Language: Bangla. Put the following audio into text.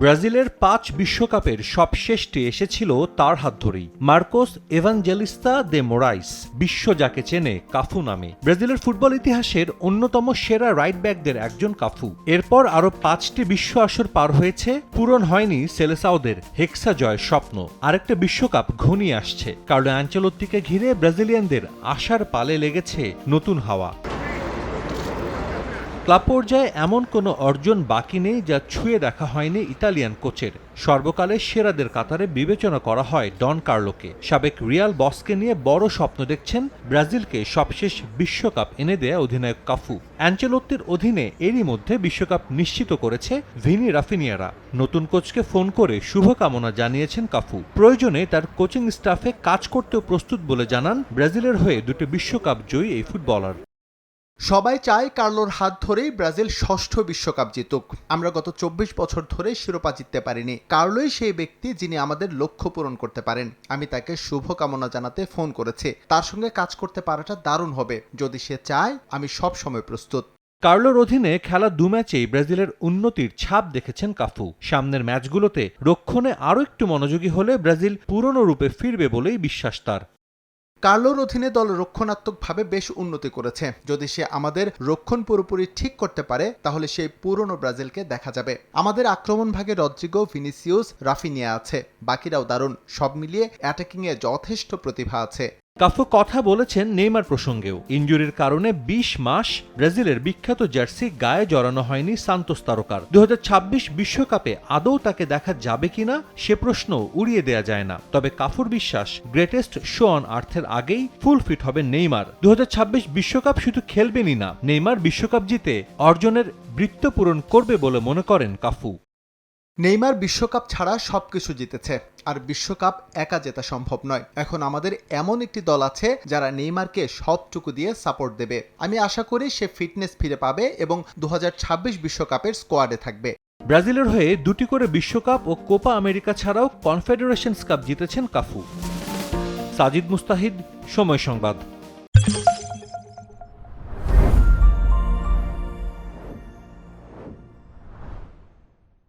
ব্রাজিলের পাঁচ বিশ্বকাপের সবশেষটি এসেছিল তার হাত ধরেই। মার্কোস এভাঞ্জেলিস্তা দে মোরাইস, বিশ্ব যাকে চেনে কাফু নামে। ব্রাজিলের ফুটবল ইতিহাসের অন্যতম সেরা রাইট ব্যাকদের একজন কাফু। এরপর আরও পাঁচটি বিশ্ব আসর পার হয়েছে, পূরণ হয়নি সেলেসাওদের হেক্সা জয়ের স্বপ্ন। আরেকটা বিশ্বকাপ ঘনিয়ে আসছে। কার্লো অ্যাঞ্চেলোত্তিকে ঘিরে ব্রাজিলিয়ানদের আশার পালে লেগেছে নতুন হাওয়া। ক্লাব পর্যায়ে এমন কোনো অর্জন বাকি নেই যা ছুঁয়ে দেখা হয়নি ইতালিয়ান কোচের। সর্বকালের সেরাদের কাতারে বিবেচনা করা হয় ডন কার্লোকে। সাবেক রিয়াল বসকে নিয়ে বড় স্বপ্ন দেখছেন ব্রাজিলকে সবশেষ বিশ্বকাপ এনে দেয়া অধিনায়ক কাফু। অ্যাঞ্চেলোত্তির অধীনে এরই মধ্যে বিশ্বকাপ নিশ্চিত করেছে ভিনি রাফিনিয়ারা। নতুন কোচকে ফোন করে শুভকামনা জানিয়েছেন কাফু। প্রয়োজনে তার কোচিং স্টাফে কাজ করতেও প্রস্তুত বলে জানান ব্রাজিলের হয়ে দুটি বিশ্বকাপ জয়ী এই ফুটবলার। সবাই চায় কার্লোর হাত ধরেই ব্রাজিল ষষ্ঠ বিশ্বকাপ জিতুক। আমরা গত চব্বিশ বছর ধরে শিরোপা জিততে পারিনি। কার্লোই সেই ব্যক্তি যিনি আমাদের লক্ষ্য পূরণ করতে পারেন। আমি তাকে শুভকামনা জানাতে ফোন করেছি। তার সঙ্গে কাজ করতে পারাটা দারুণ হবে। যদি সে চায়, আমি সব সময় প্রস্তুত। কার্লোর অধীনে খেলা দু ম্যাচেই ব্রাজিলের উন্নতির ছাপ দেখেছেন কাফু। সামনের ম্যাচগুলোতে রক্ষণে আরও একটু মনোযোগী হলে ব্রাজিল পুরনো রূপে ফিরবে বলেই বিশ্বাস তার। কার্লোর অধীনে দল রক্ষণাত্মকভাবে বেশ উন্নতি করেছে। যদি সে আমাদের রক্ষণ পুরোপুরি ঠিক করতে পারে, তাহলে সেই পুরনো ব্রাজিলকে দেখা যাবে। আমাদের আক্রমণ ভাগে রদ্রিগো, ভিনিসিউস, রাফিনিয়া আছে। বাকিরাও দারুণ। সব মিলিয়ে অ্যাটাকিংয়ে যথেষ্ট প্রতিভা আছে। কাফু কথা বলেছেন নেইমার প্রসঙ্গেও। ইঞ্জুরির কারণে ২০ মাস ব্রাজিলের বিখ্যাত জার্সি গায়ে জড়ানো হয়নি সান্তোস তারকার। দু বিশ্বকাপে আদৌ তাকে দেখা যাবে কিনা সে প্রশ্ন উড়িয়ে দেয়া যায় না। তবে কাফুর বিশ্বাস, গ্রেটেস্ট শো অন আর্থের আগেই ফুল ফিট হবে নেইমার। দু বিশ্বকাপ শুধু খেলবেনই না, নেইমার বিশ্বকাপ জিতে অর্জনের বৃত্ত পূরণ করবে বলে মনে করেন কাফু। নেইমার বিশ্বকাপ ছাড়া সবকিছু জিতেছে। আর বিশ্বকাপ একা জেতা সম্ভব নয়। এখন আমাদের এমন একটি দল আছে যারা নেইমারকে সবটুকু দিয়ে সাপোর্ট দেবে। আমি আশা করি সে ফিটনেস ফিরে পাবে এবং দু বিশ্বকাপের স্কোয়াডে থাকবে। ব্রাজিলের হয়ে দুটি করে বিশ্বকাপ ও কোপা আমেরিকা ছাড়াও কনফেডারেশনস কাপ জিতেছেন কাফু। সাজিদ মুস্তাহিদ, সময় সংবাদ।